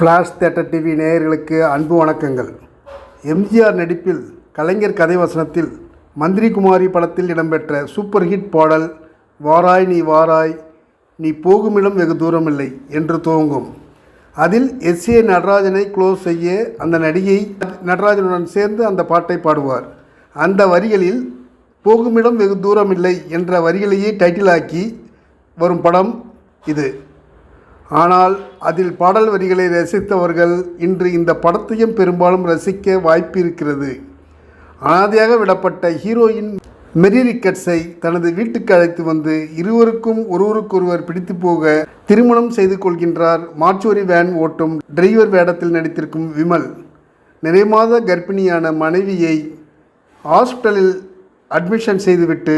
Flash theatre TV நேயர்களுக்கு அன்பு வணக்கங்கள். எம்ஜிஆர் நடிப்பில் கலைஞர் கதை வசனத்தில் மந்திரி குமாரி படத்தில் இடம்பெற்ற சூப்பர் ஹிட் பாடல் வாராய் நீ வாராய் நீ போகுமிடம் வெகு தூரமில்லை என்று துவங்கும். அதில் எஸ் ஏ நடராஜனை க்ளோஸ் செய்ய அந்த நடிகை நடராஜனுடன் சேர்ந்து அந்த பாட்டை பாடுவார். அந்த வரிகளில் போகுமிடம் வெகு தூரமில்லை என்ற வரிகளையே டைட்டிலாக்கி வரும் படம் இது. ஆனால் அதில் பாடல் வரிகளை ரசித்தவர்கள் இன்று இந்த படத்தையும் பெரும்பாலும் ரசிக்க வாய்ப்பு இருக்கிறது அனாதையாக விடப்பட்ட ஹீரோயின் மெரி ரிக்கட்ஸை தனது வீட்டுக்கு அழைத்து வந்து இருவருக்கும் ஒருவருக்கொருவர் பிடித்து போக திருமணம் செய்து கொள்கின்றார் மாச்சோரி வேன் ஓட்டும் டிரைவர் வேடத்தில் நடித்திருக்கும் விமல். நிறைமாத கர்ப்பிணியான மனைவியை ஹாஸ்பிட்டலில் அட்மிஷன் செய்துவிட்டு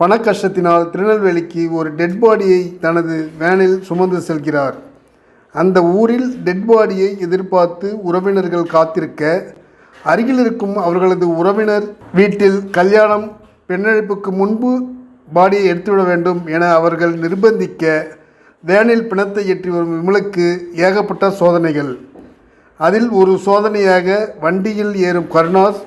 பணக்கஷ்டத்தினால் திருநெல்வேலிக்கு ஒரு டெட் பாடியை தனது வேனில் சுமந்து செல்கிறார். அந்த ஊரில் டெட் பாடியை எதிர்பார்த்து உறவினர்கள் காத்திருக்க அருகில் இருக்கும் அவர்களது உறவினர் வீட்டில் கல்யாணம் பெண்ணழைப்புக்கு முன்பு பாடியை எடுத்துவிட வேண்டும் என அவர்கள் நிர்பந்திக்க வேனில் பிணத்தை ஏற்றி வரும் விமலுக்கு ஏகப்பட்ட சோதனைகள். அதில் ஒரு சோதனையாக வண்டியில் ஏறும் கருணாஸ்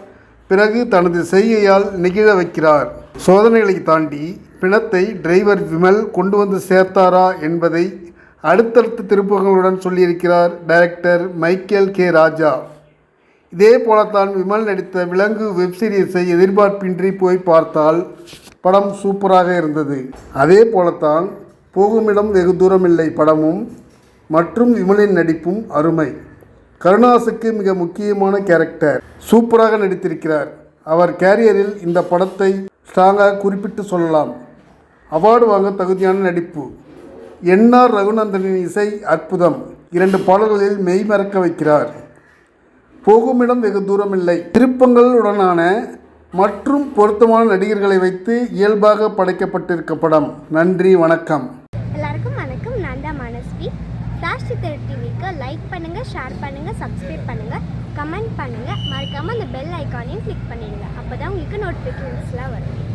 பிறகு தனது செய்கையால் நெகிழ வைக்கிறார். சோதனைகளை தாண்டி பிணத்தை டிரைவர் விமல் கொண்டு வந்து சேர்த்தாரா என்பதை அடுத்தடுத்த திருப்பங்களுடன் சொல்லியிருக்கிறார் டைரக்டர் மைக்கேல் கே. ராஜா. இதே போலத்தான் விமல் நடித்த விலங்கு வெப் சீரிஸை எதிர்பார்ப்பின்றி போய் பார்த்தால் படம் சூப்பராக இருந்தது. அதே போலத்தான் போகுமிடம் வெகு தூரமில்லை படமும் மற்றும் விமலின் நடிப்பும் அருமை. கருணாஸுக்கு மிக முக்கியமான கேரக்டர். சூப்பராக நடித்திருக்கிறார். அவர் கேரியரில் இந்த படத்தை ஸ்ட்ராங்காக குறிப்பிட்டு சொல்லலாம். அவார்டு வாங்க தகுதியான நடிப்பு. என்ஆர் ரகுநந்தனின் இசை அற்புதம். இரண்டு பாடல்களில் மெய்மறக்க வைக்கிறார். போகுமிடம் வெகு தூரம் இல்லை திருப்பங்களுடனான மற்றும் பொருத்தமான நடிகர்களை வைத்து இயல்பாக படைக்கப்பட்டிருக்க படம். நன்றி வணக்கம். எல்லாருக்கும் வணக்கம். நான் தான் மனஸ்வி. ஃப்ளாஷ் சித்தர் டிவிக்கு லைக் பண்ணுங்கள் ஷேர் பண்ணுங்கள் சப்ஸ்கிரைப் பண்ணுங்கள் கமெண்ட் பண்ணுங்கள் மறக்காமல் அந்த பெல் ஐக்கானையும் கிளிக் பண்ணிடுங்க. அப்போ தான் உங்களுக்கு நோட்டிஃபிகேஷன்ஸ்லாம் வரும்.